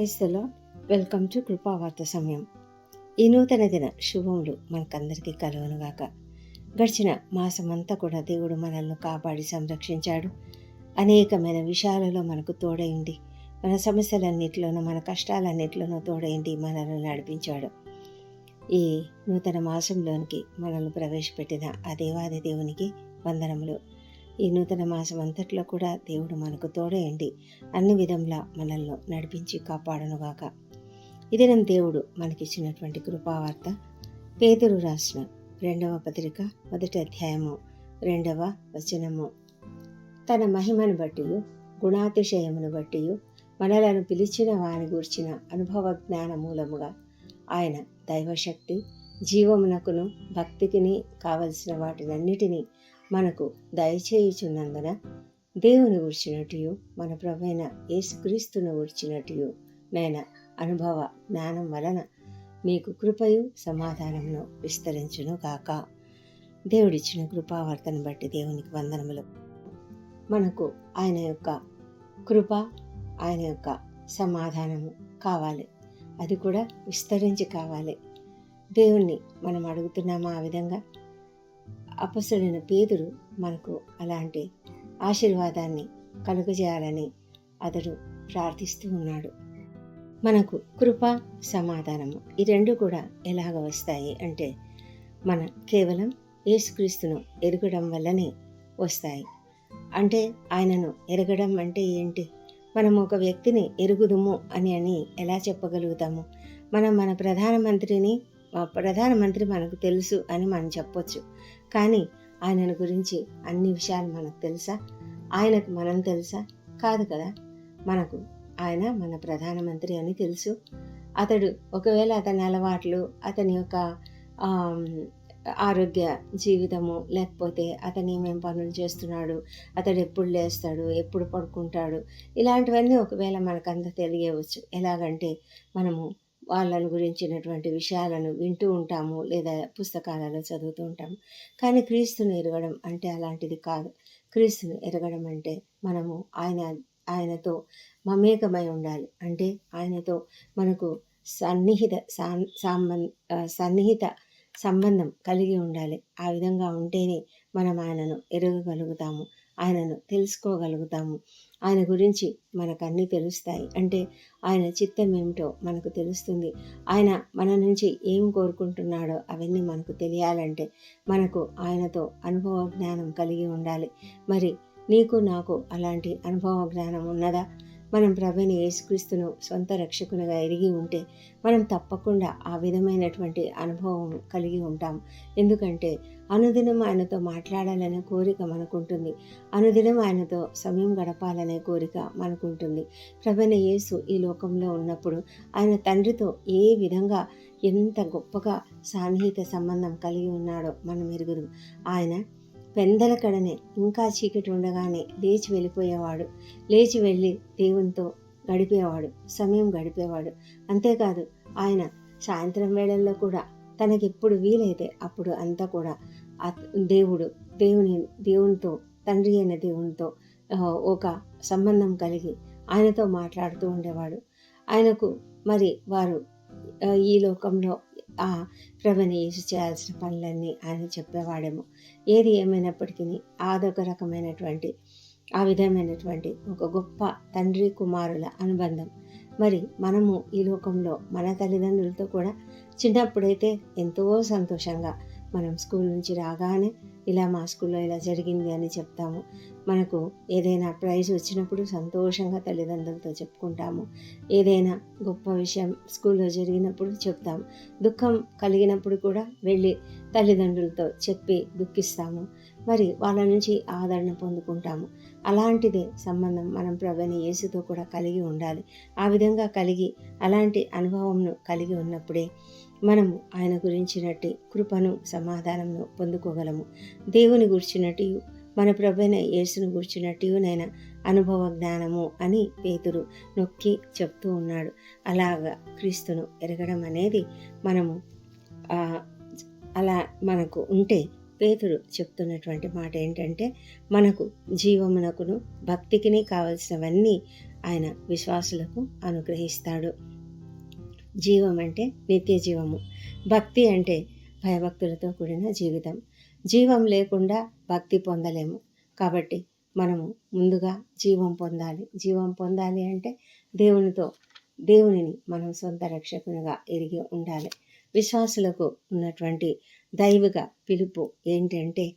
క్రైస్తలో welcome to కృపావార్త సమయం. ఈ నూతన దిన శుభములు మనకందరికీ కలుగునుగాక. గడిచిన మాసమంతా కూడా దేవుడు మనల్ని కాపాడి సంరక్షించాడు. అనేకమైన విషయాలలో మనకు తోడైంది మన సమస్యలన్నిటిలోనూ మన కష్టాలన్నిటిలోనూ తోడైంది మనల్ని నడిపించాడు. ఈ నూతన మాసంలోనికి మనల్ని ప్రవేశపెట్టిన ఆ దేవాది దేవునికి వందనములు. ఈ నూతన మాసం అంతట్లో కూడా దేవుడు మనకు తోడేయండి. అన్ని విధంలా మనల్ని నడిపించి కాపాడనుగాక. ఇదినం దేవుడు మనకిచ్చినటువంటి కృపావార్త. పేదరు రాసిన రెండవ పత్రిక మొదటి అధ్యాయము రెండవ వచనము. తన మహిమను బట్టి గుణాతిశయమును బట్టి మనలను పిలిచిన వాని గూర్చిన అనుభవ జ్ఞాన మూలముగా ఆయన దైవశక్తి జీవమునకును భక్తికిని కావలసిన వాటినన్నిటినీ మనకు దయచేయుచున్నందున దేవుని గుర్చినట్టు మన ప్రభైన యేసుక్రీస్తును గుర్చినట్టు నేను అనుభవ జ్ఞానం వలన మీకు కృపయు సమాధానమును విస్తరించును కాక దేవుడిచ్చిన కృపావర్తను బట్టి దేవునికి వందనములు. మనకు ఆయన యొక్క కృప ఆయన యొక్క సమాధానము కావాలి. అది కూడా విస్తరించి కావాలి. దేవుణ్ణి మనం అడుగుతున్నామా ఆ విధంగా? అపసుడైన పేదురు మనకు అలాంటి ఆశీర్వాదాన్ని కలుగజేయాలని అతడు ప్రార్థిస్తూ ఉన్నాడు. మనకు కృప సమాధానము ఈ రెండు కూడా ఎలాగ వస్తాయి అంటే మన కేవలం యేసుక్రీస్తును ఎరగడం వల్లనే వస్తాయి. అంటే ఆయనను ఎరగడం అంటే ఏంటి? మనం ఒక వ్యక్తిని ఎరుగుదుము అని అని ఎలా చెప్పగలుగుతాము? మనం మన ప్రధానమంత్రిని ప్రధానమంత్రి మనకు తెలుసు అని మనం చెప్పొచ్చు. కానీ ఆయనను గురించి అన్ని విషయాలు మనకు తెలుసా? ఆయనకు మనం తెలుసా? కాదు కదా? మనకు ఆయన మన ప్రధానమంత్రి అని తెలుసు. అతడు ఒకవేళ అతని అలవాట్లు అతని యొక్క ఆరోగ్య జీవితము లేకపోతే అతను ఏమేం పనులు చేస్తున్నాడు అతడు ఎప్పుడు లేస్తాడు ఎప్పుడు పడుకుంటాడు ఇలాంటివన్నీ ఒకవేళ మనకంత తెలియవచ్చు. ఎలాగంటే మనము వాళ్ళని గురించినటువంటి విషయాలను వింటూ ఉంటాము లేదా పుస్తకాలలో చదువుతూ ఉంటాము. కానీ క్రీస్తుని ఎరగడం అంటే అలాంటిది కాదు. క్రీస్తుని ఎరగడం అంటే మనము ఆయన ఆయనతో మమేకమై ఉండాలి. అంటే ఆయనతో మనకు సన్నిహిత సంబంధ సన్నిహిత సంబంధం కలిగి ఉండాలి. ఆ విధంగా ఉంటేనే మనం ఆయనను ఎరగగలుగుతాము ఆయనను తెలుసుకోగలుగుతాము. ఆయన గురించి మనకన్నీ తెలుస్తాయి. అంటే ఆయన చిత్తం ఏమిటో మనకు తెలుస్తుంది. ఆయన మన నుంచి ఏం కోరుకుంటున్నాడో అవన్నీ మనకు తెలియాలంటే మనకు ఆయనతో అనుభవ జ్ఞానం కలిగి ఉండాలి. మరి నీకు నాకు అలాంటి అనుభవ జ్ఞానం ఉన్నదా? మనం ప్రభుని యేసుక్రీస్తును సొంత రక్షకునిగా ఎరిగి ఉంటే మనం తప్పకుండా ఆ విధమైనటువంటి అనుభవం కలిగి ఉంటాం. ఎందుకంటే అనుదినం ఆయనతో మాట్లాడాలనే కోరిక మనకుంటుంది. అనుదినం ఆయనతో సమయం గడపాలనే కోరిక మనకుంటుంది. ప్రభుని యేసు ఈ లోకంలో ఉన్నప్పుడు ఆయన తండ్రితో ఏ విధంగా ఎంత గొప్పగా సాన్నిహిత సంబంధం కలిగి ఉన్నాడో మనం ఎరుగుదాం. ఆయన పెందల కడనే ఇంకా చీకటి ఉండగానే లేచి వెళ్ళిపోయేవాడు. లేచి వెళ్ళి దేవునితో గడిపేవాడు. సమయం గడిపేవాడు. అంతేకాదు ఆయన సాయంత్రం వేళల్లో కూడా తనకి ఎప్పుడు వీలైతే అప్పుడు అంతా కూడా దేవుడు దేవుని దేవునితో తండ్రి అయిన దేవునితో ఒక సంబంధం కలిగి ఆయనతో మాట్లాడుతూ ఉండేవాడు. ఆయనకు మరి వారు ఈ లోకంలో ఆ ప్రభని యేసు చేయాల్సిన పనులన్నీ ఆయన చెప్పేవాడేమో. ఏది ఏమైనప్పటికీ అదొక రకమైనటువంటి ఆ విధమైనటువంటి ఒక గొప్ప తండ్రి కుమారుల అనుబంధం. మరి మనము ఈ లోకంలో మన తల్లిదండ్రులతో కూడా చిన్నప్పుడైతే ఎంతో సంతోషంగా మనం స్కూల్ నుంచి రాగానే ఇలా మా స్కూల్లో ఇలా జరిగింది అని చెప్తాము. మనకు ఏదైనా ప్రైజ్ వచ్చినప్పుడు సంతోషంగా తల్లిదండ్రులతో చెప్పుకుంటాము. ఏదైనా గొప్ప విషయం స్కూల్లో జరిగినప్పుడు చెప్తాము. దుఃఖం కలిగినప్పుడు కూడా వెళ్ళి తల్లిదండ్రులతో చెప్పి దుఃఖిస్తాము. మరి వాళ్ళ నుంచి ఆదరణ పొందుకుంటాము. అలాంటిదే సంబంధం మనం ప్రభని యేసుతో కూడా కలిగి ఉండాలి. ఆ విధంగా కలిగి అలాంటి అనుభవంను కలిగి ఉన్నప్పుడే మనము ఆయన గురించినట్టు కృపను సమాధానమును పొందుకోగలము. దేవుని గురించినట్టు మన ప్రభైన యేసును గుర్చినట్టు అనుభవ జ్ఞానము అని పేతురు నొక్కి చెప్తూ ఉన్నాడు. అలాగా క్రీస్తును ఎరగడం అనేది మనము అలా మనకు ఉంటే పేతుడు చెప్తున్నటువంటి మాట ఏంటంటే మనకు జీవమునకును భక్తికిని కావలసినవన్నీ ఆయన విశ్వాసులకు అనుగ్రహిస్తాడు. జీవం అంటే నిత్య జీవము. భక్తి అంటే భయభక్తులతో కూడిన జీవితం. జీవం లేకుండా భక్తి పొందలేము. కాబట్టి మనము ముందుగా జీవం పొందాలి. జీవం పొందాలి అంటే దేవునితో దేవునిని మనం సొంత రక్షకునిగా ఎరిగి ఉండాలి. విశ్వాసులకు ఉన్నటువంటి దైవిక పిలుపు ఏంటంటే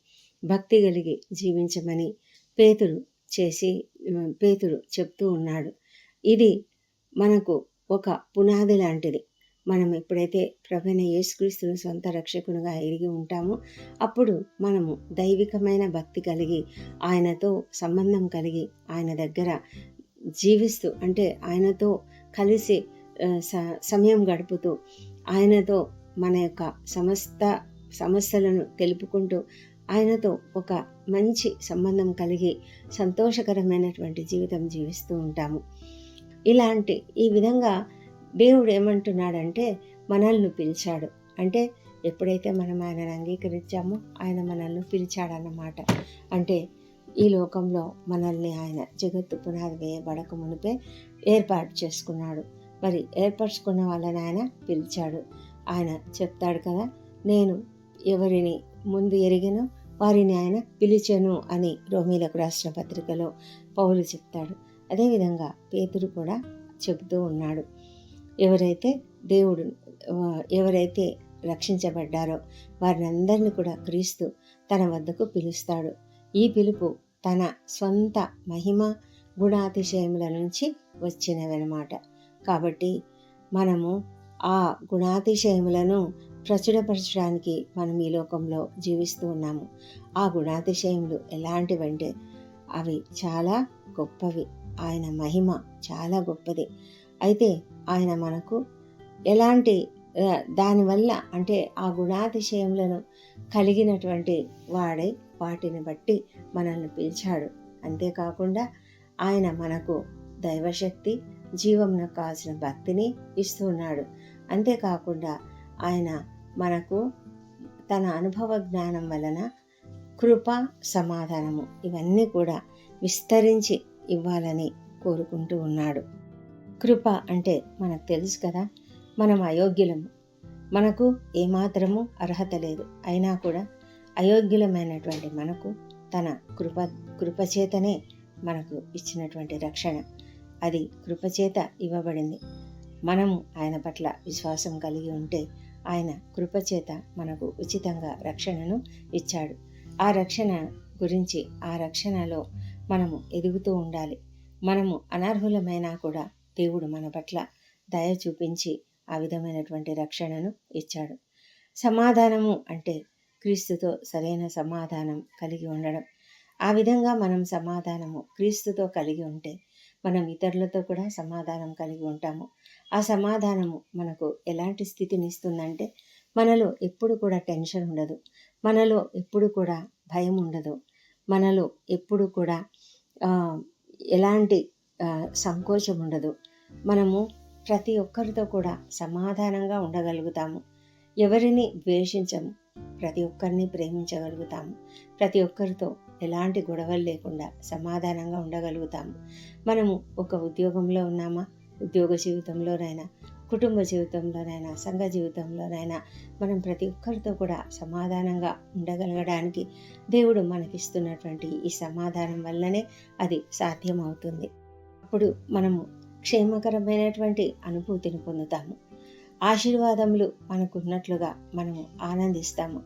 భక్తి కలిగి జీవించమని పేతులు చేసి పేతురు చెప్తూ ఉన్నాడు. ఇది మనకు ఒక పునాది లాంటిది. మనం ఎప్పుడైతే ప్రభుైన యేసుక్రీస్తుని సొంత రక్షకునిగా ఎరిగి ఉంటామో అప్పుడు మనము దైవికమైన భక్తి కలిగి ఆయనతో సంబంధం కలిగి ఆయన దగ్గర జీవిస్తూ అంటే ఆయనతో కలిసి సమయం గడుపుతూ ఆయనతో మన యొక్క సమస్త సమస్యలను తెలుపుకుంటూ ఆయనతో ఒక మంచి సంబంధం కలిగి సంతోషకరమైనటువంటి జీవితం జీవిస్తూ ఉంటాము. ఇలాంటి ఈ విధంగా దేవుడు ఏమంటున్నాడంటే మనల్ని పిలిచాడు. అంటే ఎప్పుడైతే మనం ఆయనను అంగీకరించామో ఆయన మనల్ని పిలిచాడన్నమాట. అంటే ఈ లోకంలో మనల్ని ఆయన జగత్తు పునాది వేయబడక మునిపే ఏర్పాటు చేసుకున్నాడు. మరి ఏర్పరచుకున్న వాళ్ళని ఆయన పిలిచాడు. ఆయన చెప్తాడు కదా నేను ఎవరిని ముందు ఎరిగినో వారిని ఆయన పిలిచెను అని రోమిలకు రాసిన పత్రికలో పౌలు చెప్తాడు. అదేవిధంగా పేతురు కూడా చెబుతూ ఉన్నాడు. ఎవరైతే దేవుడు ఎవరైతే రక్షించబడ్డారో వారిని అందరినీ కూడా క్రీస్తు తన వద్దకు పిలుస్తాడు. ఈ పిలుపు తన సొంత మహిమ గుణాతిశయముల నుంచి వచ్చినవన్నమాట కాబట్టి మనము ఆ గుణాతిశయములను ప్రచురపరచడానికి మనం ఈ లోకంలో జీవిస్తూ ఉన్నాము. ఆ గుణాతిశయములు ఎలాంటివంటే అవి చాలా గొప్పవి. ఆయన మహిమ చాలా గొప్పది. అయితే ఆయన మనకు ఎలాంటి దానివల్ల అంటే ఆ గుణాతిశయములను కలిగినటువంటి వాడై వాటిని బట్టి మనల్ని పిలిచాడు. అంతేకాకుండా ఆయన మనకు దైవశక్తి జీవంలో కావాల్సిన భక్తిని ఇస్తున్నాడు అంతేకాకుండా ఆయన మనకు తన అనుభవ జ్ఞానం వలన కృప సమాధానము ఇవన్నీ కూడా విస్తరించి ఇవ్వాలని కోరుకుంటూ ఉన్నాడు. కృప అంటే మనకు తెలుసు కదా మనం అయోగ్యులము. మనకు ఏమాత్రము అర్హత లేదు. అయినా కూడా అయోగ్యులమైనటువంటి మనకు తన కృప కృపచేతనే మనకు ఇచ్చినటువంటి రక్షణ. అది కృపచేత ఇవ్వబడింది. మనము ఆయన పట్ల విశ్వాసం కలిగి ఉంటే ఆయన కృపచేత మనకు ఉచితంగా రక్షణను ఇచ్చాడు. ఆ రక్షణ గురించి ఆ రక్షణలో మనము ఎదుగుతూ ఉండాలి. మనము అనర్హులమైనా కూడా దేవుడు మన పట్ల దయ చూపించి ఆ విధమైనటువంటి రక్షణను ఇచ్చాడు. సమాధానము అంటే క్రీస్తుతో సరైన సమాధానం కలిగి ఉండడం. ఆ విధంగా మనం సమాధానము క్రీస్తుతో కలిగి ఉంటే మనం ఇతరులతో కూడా సమాధానం కలిగి ఉంటాము. ఆ సమాధానము మనకు ఎలాంటి స్థితిని ఇస్తుందంటే మనలో ఎప్పుడు కూడా టెన్షన్ ఉండదు. మనలో ఎప్పుడు కూడా భయం ఉండదు. మనలో ఎప్పుడు కూడా ఎలాంటి సంకోచం ఉండదు. మనము ప్రతి ఒక్కరితో కూడా సమాధానంగా ఉండగలుగుతాము. ఎవరిని ద్వేషించము ప్రతి ఒక్కరిని ప్రేమించగలుగుతాము. ప్రతి ఒక్కరితో ఎలాంటి గొడవలు లేకుండా సమాధానంగా ఉండగలుగుతాము. మనము ఒక ఉద్యోగంలో ఉన్నామా? ఉద్యోగ జీవితంలోనైనా కుటుంబ జీవితంలోనైనా సంఘ జీవితంలోనైనా మనం ప్రతి ఒక్కరితో కూడా సమాధానంగా ఉండగలగడానికి దేవుడు మనకిస్తున్నటువంటి ఈ సమాధానం వల్లనే అది సాధ్యమవుతుంది. అప్పుడు మనము క్షేమకరమైనటువంటి అనుభూతిని పొందుతాము. ఆశీర్వాదములు మనకున్నట్లుగా మనము ఆనందిస్తాము.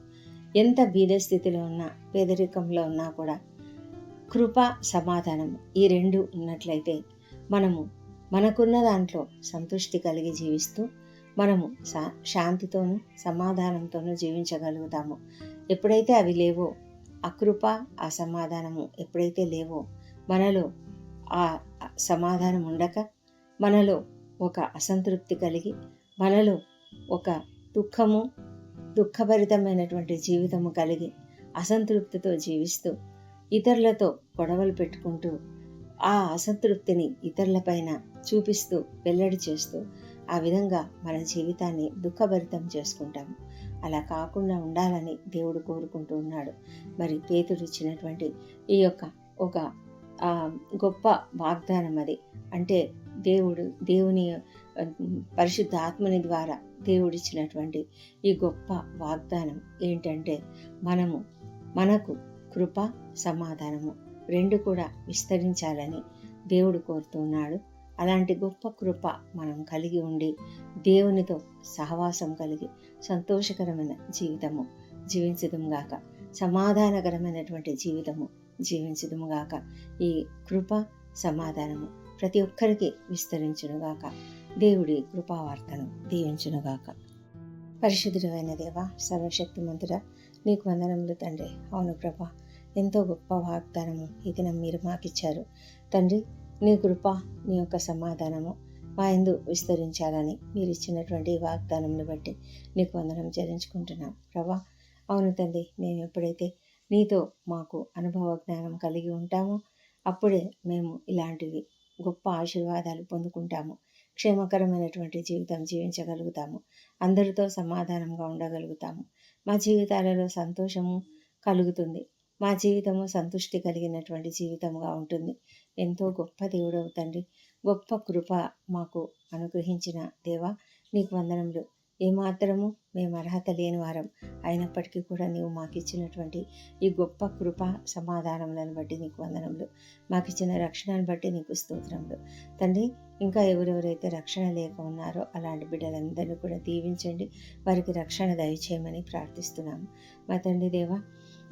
ఎంత బీద స్థితిలో ఉన్నా పేదరికంలో ఉన్నా కూడా కృప సమాధానం ఈ రెండు ఉన్నట్లయితే మనము మనకున్న దాంట్లో సంతృష్టి కలిగి జీవిస్తూ మనము శా శాంతితోనూ సమాధానంతోనూ జీవించగలుగుతాము. ఎప్పుడైతే అవి లేవో అకృప అసమాధానము ఎప్పుడైతే లేవో మనలో ఆ సమాధానం ఉండక మనలో ఒక అసంతృప్తి కలిగి మనలో ఒక దుఃఖము దుఃఖభరితమైనటువంటి జీవితము కలిగి అసంతృప్తితో జీవిస్తూ ఇతరులతో గొడవలు పెట్టుకుంటూ ఆ అసంతృప్తిని ఇతరులపైన చూపిస్తూ వెల్లడి చేస్తూ ఆ విధంగా మన జీవితాన్ని దుఃఖభరితం చేసుకుంటాము. అలా కాకుండా ఉండాలని దేవుడు కోరుకుంటూ ఉన్నాడు. మరి పేతుడు ఇచ్చినటువంటి ఈ యొక్క ఒక గొప్ప వాగ్దానం అది. అంటే దేవుడు దేవుని పరిశుద్ధ ఆత్మని ద్వారా దేవుడిచ్చినటువంటి ఈ గొప్ప వాగ్దానం ఏంటంటే మనము మనకు కృప సమాధానము. రెండు కూడా విస్తరించాలని దేవుడు కోరుతున్నాడు అలాంటి గొప్ప కృప మనం కలిగి ఉండి దేవునితో సహవాసం కలిగి సంతోషకరమైన జీవితము జీవించదుముగాక సమాధానకరమైనటువంటి జీవితము జీవించదుముగాక ఈ కృప సమాధానము ప్రతి ఒక్కరికి విస్తరించునుగాక దేవుడి కృపావార్తను దీవించునుగాక పరిశుద్ధుడైన దేవ సర్వశక్తిమంతుడ నీకు వందనములు తండ్రి. అవును ప్రభా ఎంతో గొప్ప వాగ్దానము ఇది మీరు మీరు మాకిచ్చారు. తండ్రి నీ కృప నీ యొక్క సమాధానము మా ఎందు విస్తరించాలని మీరు ఇచ్చినటువంటి వాగ్దానంను బట్టి నీకు వందనం చెల్లించుకుంటున్నాం. ప్రభా అవును తండ్రి మేము ఎప్పుడైతే నీతో మాకు అనుభవ జ్ఞానం కలిగి ఉంటామో అప్పుడే మేము ఇలాంటివి గొప్ప ఆశీర్వాదాలు పొందుకుంటాము. క్షేమకరమైనటువంటి జీవితం జీవించగలుగుతాము. అందరితో సమాధానంగా ఉండగలుగుతాము. మా జీవితాలలో సంతోషము కలుగుతుంది. మా జీవితము సంతృష్టి కలిగినటువంటి జీవితంగా ఉంటుంది. ఎంతో గొప్ప దేవుడవు తండ్రి. గొప్ప కృప మాకు అనుగ్రహించిన దేవా నీకు వందనములు. ఏమాత్రము మేము అర్హత లేని వారం. అయినప్పటికీ కూడా నీవు మాకు ఇచ్చినటువంటి ఈ గొప్ప కృప సమాధానములను బట్టి నీకు వందనములు. మాకు ఇచ్చిన రక్షణను బట్టి నీకు స్తోత్రములు. తండ్రి ఇంకా ఎవరెవరైతే రక్షణ లేక ఉన్నారో అలాంటి బిడ్డలందరినీ కూడా దీవించండి. వారికి రక్షణ దయచేయమని ప్రార్థిస్తున్నాము. మా తండ్రి దేవా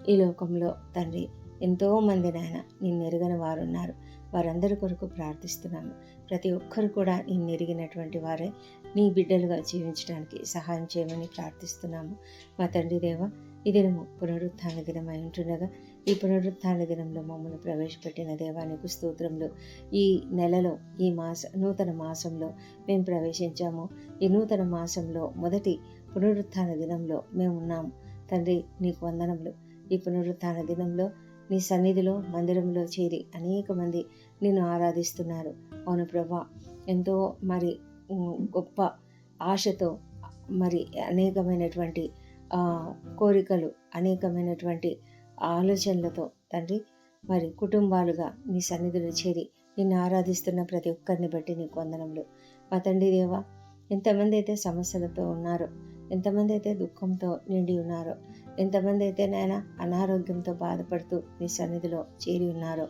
ఈ లోకంలో తండ్రి ఎంతోమంది నాయన నిన్నెరుగని వారున్నారు. వారు ఉన్నారు వారందరి కొరకు ప్రార్థిస్తున్నాము. ప్రతి ఒక్కరు కూడా నిన్నెరిగినటువంటి వారే నీ బిడ్డలుగా జీవించడానికి సహాయం చేయమని ప్రార్థిస్తున్నాము. మా తండ్రి దేవ ఈ దినము పునరుత్థాన దినమై ఉంటుండగా ఈ పునరుత్థాన దినంలో మమ్మల్ని ప్రవేశపెట్టిన దేవానికి స్తోత్రంలో ఈ నెలలో ఈ మాస నూతన మాసంలో మేము ప్రవేశించాము. ఈ నూతన మాసంలో మొదటి పునరుత్థాన దినంలో మేము ఉన్నాము తండ్రి నీకు వందనములు. ఈ పునరుత్థాన దినంలో నీ సన్నిధిలో మందిరంలో చేరి అనేక మంది నిన్ను ఆరాధిస్తున్నారు. అవును ప్రభా ఎంతో మరి గొప్ప ఆశతో మరి అనేకమైనటువంటి కోరికలు అనేకమైనటువంటి ఆలోచనలతో తండ్రి మరి కుటుంబాలుగా నీ సన్నిధిలో చేరి నిన్ను ఆరాధిస్తున్న ప్రతి ఒక్కరిని బట్టి నీకు వందనములు. మా తండ్రి దేవా ఎంతమంది అయితే సమస్యలతో ఉన్నారో ఎంతమంది అయితే దుఃఖంతో నిండి ఉన్నారో ఎంతమంది అయితే నాయన అనారోగ్యంతో బాధపడుతూ నీ సన్నిధిలో చేరి ఉన్నారో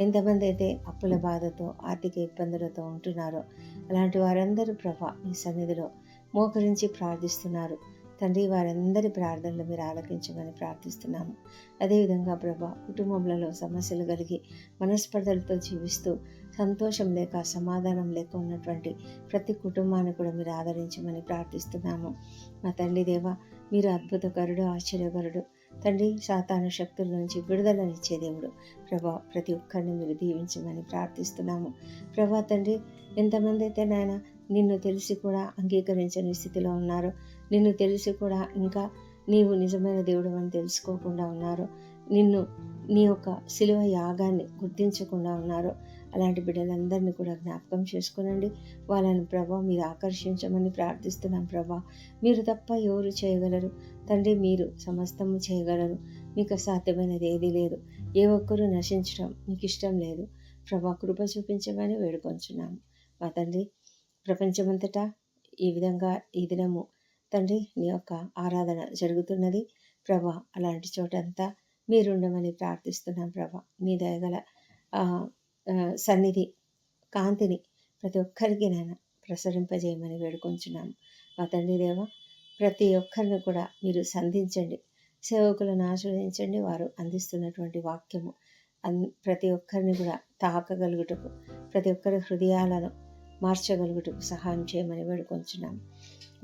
ఎంతమంది అయితే అప్పుల బాధతో ఆర్థిక ఇబ్బందులతో ఉంటున్నారో అలాంటి వారందరూ ప్రభా నీ సన్నిధిలో మోకరించి ప్రార్థిస్తున్నారు. తండ్రి వారందరి ప్రార్థనలు మీరు ఆలకించమని ప్రార్థిస్తున్నాము. అదేవిధంగా ప్రభా కుటుంబంలో సమస్యలు కలిగి మనస్పర్ధలతో జీవిస్తూ సంతోషం లేక సమాధానం లేక ఉన్నటువంటి ప్రతి కుటుంబాన్ని కూడా మీరు ఆదరించమని ప్రార్థిస్తున్నాము. మా తండ్రి దేవ మీరు అద్భుతకరుడు ఆశ్చర్యకరుడు. తండ్రి సాతాను శక్తుల నుంచి విడుదలనిచ్చే దేవుడు. ప్రభా ప్రతి ఒక్కరిని మీరు దీవించమని ప్రార్థిస్తున్నాము. ప్రభా తండ్రి ఎంతమంది అయితే నాయన నిన్ను తెలిసి కూడా అంగీకరించని స్థితిలో ఉన్నారో నిన్ను తెలిసి కూడా ఇంకా నీవు నిజమైన దేవుడు అని తెలుసుకోకుండా ఉన్నారు నిన్ను నీ యొక్క శిలువ యాగాన్ని గుర్తించకుండా ఉన్నారు అలాంటి బిడ్డలందరినీ కూడా జ్ఞాపకం చేసుకునండి. వాళ్ళని ప్రభా మీరు ఆకర్షించమని ప్రార్థిస్తున్నాం ప్రభా. మీరు తప్ప ఎవరు చేయగలరు? తండ్రి మీరు సమస్తము చేయగలరు. మీకు అసాధ్యమైనది ఏదీ లేదు. ఏ ఒక్కరూ నశించడం మీకు ఇష్టం లేదు. ప్రభా కృప చూపించమని వేడుకొంచున్నాము. మా తండ్రి ప్రపంచమంతటా ఈ విధంగా ఈ దినము తండ్రి నీ యొక్క ఆరాధన జరుగుతున్నది. ప్రభా అలాంటి చోటంతా మీరుండమని ప్రార్థిస్తున్నాం ప్రభా. మీ దయగల సన్నిధి కాంతిని ప్రతి ఒక్కరికి నేను ప్రసరింపజేయమని వేడుకొంచున్నాము. మా తండ్రి దేవ ప్రతి ఒక్కరిని కూడా మీరు సంధించండి. సేవకులను ఆశ్రయించండి. వారు అందిస్తున్నటువంటి వాక్యము అన్ ప్రతి ఒక్కరిని కూడా తాకగలుగుటకు ప్రతి ఒక్కరి హృదయాలను మార్చగలుగుటకు సహాయం చేయమని వేడుకొంచున్నాము.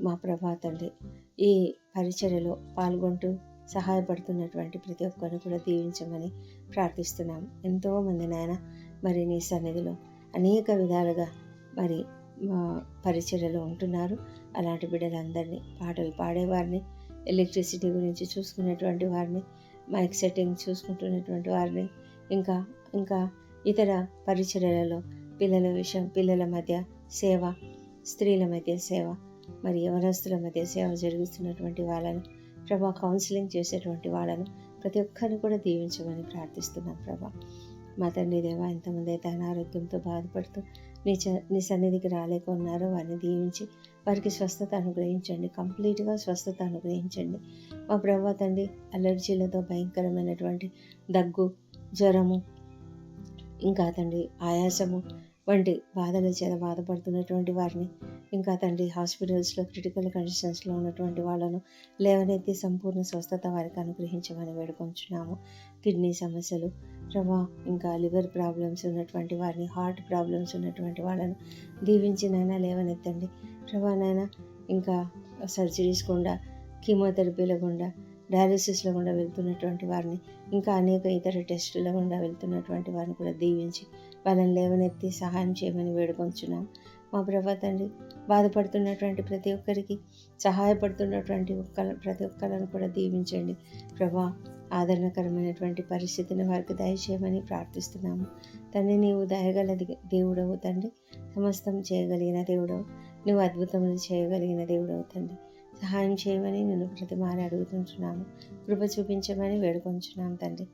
మా ప్రభా తండ్రి ఈ పరిచర్యలో పాల్గొంటూ సహాయపడుతున్నటువంటి ప్రతి ఒక్కరిని కూడా దీవించమని ప్రార్థిస్తున్నాము. ఎంతోమంది నాయన మరి నీ సన్నిధిలో అనేక విధాలుగా మరి మా పరిచర్యలో ఉంటున్నారు. అలాంటి బిడ్డలందరినీ పాటలు పాడేవారిని ఎలక్ట్రిసిటీ గురించి చూసుకునేటువంటి వారిని మైక్ సెట్టింగ్ చూసుకుంటున్నటువంటి వారిని ఇంకా ఇంకా ఇతర పరిచర్యలలో పిల్లల విషయం పిల్లల మధ్య సేవ స్త్రీల మధ్య సేవ మరి యవనస్తుల మధ్య సేవ జరుగుతున్నటువంటి వాళ్ళను ప్రభా కౌన్సిలింగ్ చేసేటువంటి వాళ్ళను ప్రతి ఒక్కరిని కూడా దీవించమని ప్రార్థిస్తున్నాం ప్రభా. మా తండ్రి దేవా ఎంతమంది అయితే అనారోగ్యంతో బాధపడుతూ నీ చ నీ సన్నిధికి రాలేకున్నారో వారిని దీవించి వారికి స్వస్థత అనుగ్రహించండి. కంప్లీట్గా స్వస్థత అనుగ్రహించండి. మా ప్రభా తండ్రి అలర్జీలతో భయంకరమైనటువంటి దగ్గు జ్వరము ఇంకా తండ్రి ఆయాసము వంటి బాధల చేత బాధపడుతున్నటువంటి వారిని ఇంకా తండ్రి హాస్పిటల్స్లో క్రిటికల్ కండిషన్స్లో ఉన్నటువంటి వాళ్ళను లేవనెత్తి సంపూర్ణ స్వస్థత వారికి అనుగ్రహించమని వేడుకొంచున్నాము. కిడ్నీ సమస్యలు రవా ఇంకా లివర్ ప్రాబ్లమ్స్ ఉన్నటువంటి వారిని హార్ట్ ప్రాబ్లమ్స్ ఉన్నటువంటి వాళ్ళను దీవించినైనా లేవనెత్తండి. రవానైనా ఇంకా సర్జరీస్ గుండా కీమోథెరపీల గుండా డయాలసిస్ల గుండా వెళ్తున్నటువంటి వారిని ఇంకా అనేక ఇతర టెస్టుల గుండా వెళ్తున్నటువంటి వారిని కూడా దీవించి వాళ్ళని లేవనెత్తి సహాయం చేయమని వేడుకొంచున్నాం. మా ప్రభా తండ్రి బాధపడుతున్నటువంటి ప్రతి ఒక్కరికి సహాయపడుతున్నటువంటి ఒక్క ప్రతి ఒక్కరిని కూడా దీవించండి. ప్రభా ఆదరణకరమైనటువంటి పరిస్థితిని వారికి దయచేయమని ప్రార్థిస్తున్నాము. తండ్రి నీవు దయగల దేవుడవు తండ్రి. సమస్తం చేయగలిగిన దేవుడవు. నువ్వు అద్భుతములు చేయగలిగిన దేవుడవు తండ్రి. సహాయం చేయమని నేను ప్రతిమారి అడుగుతుంటున్నాము. కృప చూపించమని వేడుకొంచున్నాం తండ్రి.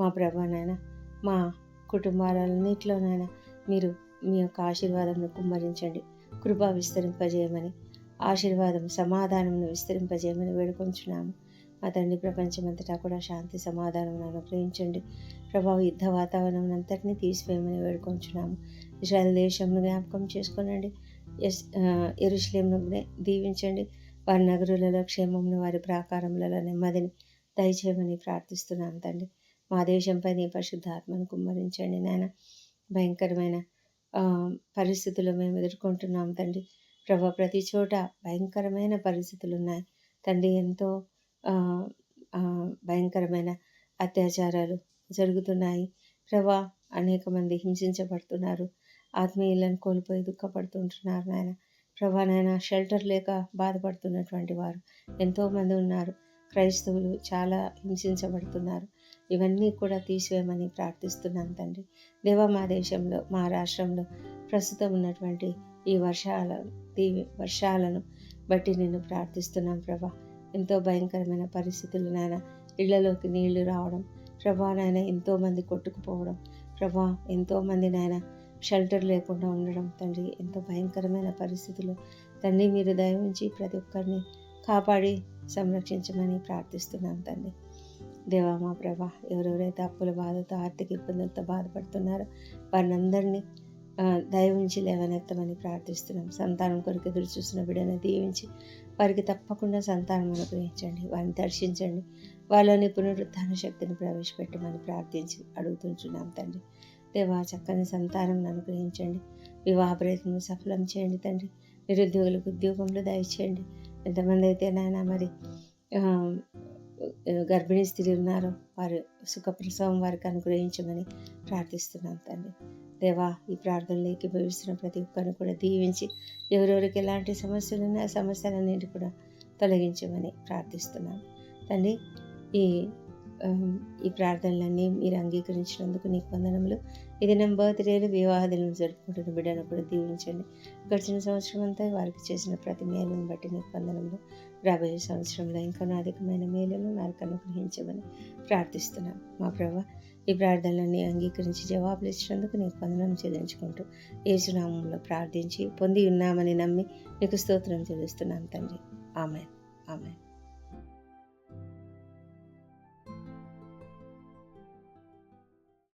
మా ప్రభా నాయన మా కుటుంబాలన్నింటిలోనైనా మీరు మీ యొక్క ఆశీర్వాదంను కుమ్మరించండి. కృప విస్తరింపజేయమని ఆశీర్వాదం సమాధానంను విస్తరింపజేయమని వేడుకొంచున్నాము. మా తండ్రి ప్రపంచమంతటా కూడా శాంతి సమాధానం అనుగ్రహించండి ప్రభావ యుద్ధ వాతావరణం అంతటినీ తీసివేయమని వేడుకొంచున్నాము. ఇస్రాయల్ దేశంను జ్ఞాపకం చేసుకోనండి. ఎస్ ఎరుశ్లేంను దీవించండి. వారి నగరులలో క్షేమంను వారి ప్రాకారములలో నెమ్మదిని దయచేయమని ప్రార్థిస్తున్నాం తండ్రి. మా దేశంపై నీ పరిశుద్ధాత్మను కుమ్మరించండి నాయన. భయంకరమైన పరిస్థితులు మేము ఎదుర్కొంటున్నాం తండ్రి. ప్రభా ప్రతి చోట భయంకరమైన పరిస్థితులు ఉన్నాయి. తండ్రి ఎంతో భయంకరమైన అత్యాచారాలు జరుగుతున్నాయి. ప్రభా అనేక మంది హింసించబడుతున్నారు. ఆత్మీయులను కోల్పోయి దుఃఖపడుతుంటున్నారు నాయన. ప్రభా నాయన షెల్టర్ లేక బాధపడుతున్నటువంటి వారు ఎంతోమంది ఉన్నారు. క్రైస్తవులు చాలా హింసించబడుతున్నారు. ఇవన్నీ కూడా తీసివేయమని ప్రార్థిస్తున్నాను తండ్రి. దేవ మా దేశంలో మా రాష్ట్రంలో ప్రస్తుతం ఉన్నటువంటి ఈ వర్షాల ఈ వర్షాలను బట్టి నేను ప్రార్థిస్తున్నాను ప్రభా. ఎంతో భయంకరమైన పరిస్థితులు నాయన ఇళ్ళలోకి నీళ్ళు రావడం ప్రభా నాయన ఎంతోమంది కొట్టుకుపోవడం ప్రభా ఎంతోమంది నాయన షెల్టర్ లేకుండా ఉండడం తండ్రి. ఎంతో భయంకరమైన పరిస్థితులు. తండ్రి మీరు దయ ఉంచి ప్రతి ఒక్కరిని కాపాడి సంరక్షించమని ప్రార్థిస్తున్నాం తండ్రి. దేవా మా ప్రభా ఎవరెవరైతే అప్పుల బాధతో ఆర్థిక ఇబ్బందులతో బాధపడుతున్నారో వారిని అందరినీ దయ ఉంచి లేవనెత్తమని ప్రార్థిస్తున్నాం. సంతానం కొరకు ఎదురు చూసిన బిడ్డను దీవించి వారికి తప్పకుండా సంతానం అనుగ్రహించండి వారిని దర్శించండి వాళ్ళని పునరుద్ధాన శక్తిని ప్రవేశపెట్టమని ప్రార్థించి అడుగుతుంటున్నాం తండ్రి. దేవా చక్కని సంతానం అనుగ్రహించండి వివాహ ప్రయత్నం సఫలం చేయండి తండ్రి నిరుద్యోగులకు ఉద్యోగంలో దయచేయండి. ఎంతమంది అయితే నాయన మరి గర్భిణీ స్త్రీ ఉన్నారో. వారు సుఖప్రసవం వారికి అనుగ్రహించమని ప్రార్థిస్తున్నాం తండ్రి. దేవా ఈ ప్రార్థనలోకి భవిస్తున్న ప్రతి ఒక్కరిని కూడా దీవించి ఎవరెవరికి ఎలాంటి సమస్యలు ఉన్నాయో సమస్యలన్నింటి కూడా తొలగించమని ప్రార్థిస్తున్నాం. తండ్రి ఈ ఈ ప్రార్థనలన్నీ మీరు అంగీకరించినందుకు నీకు వందనములు. ఇది నా బర్త్డేలు వివాహ దినం జరుపుకుంటున్న బిడ్డను కూడా దీవించండి. గడిచిన సంవత్సరం అంతా వారికి చేసిన ప్రతి మేలును బట్టి నీకు వందనములు. రాబోయే సంవత్సరంలో ఇంకా అధికమైన మేలును నాకు అనుగ్రహించమని ప్రార్థిస్తున్నాను మా ప్రభా ఈ ప్రార్థనలన్నీ అంగీకరించి జవాబులు ఇచ్చినందుకు నీకు వందనం చెల్లించుకుంటూ ఏసునామంలో ప్రార్థించి పొంది ఉన్నామని నమ్మి నీకు స్తోత్రం చెల్లిస్తున్నాను తండ్రి. ఆమె ఆమె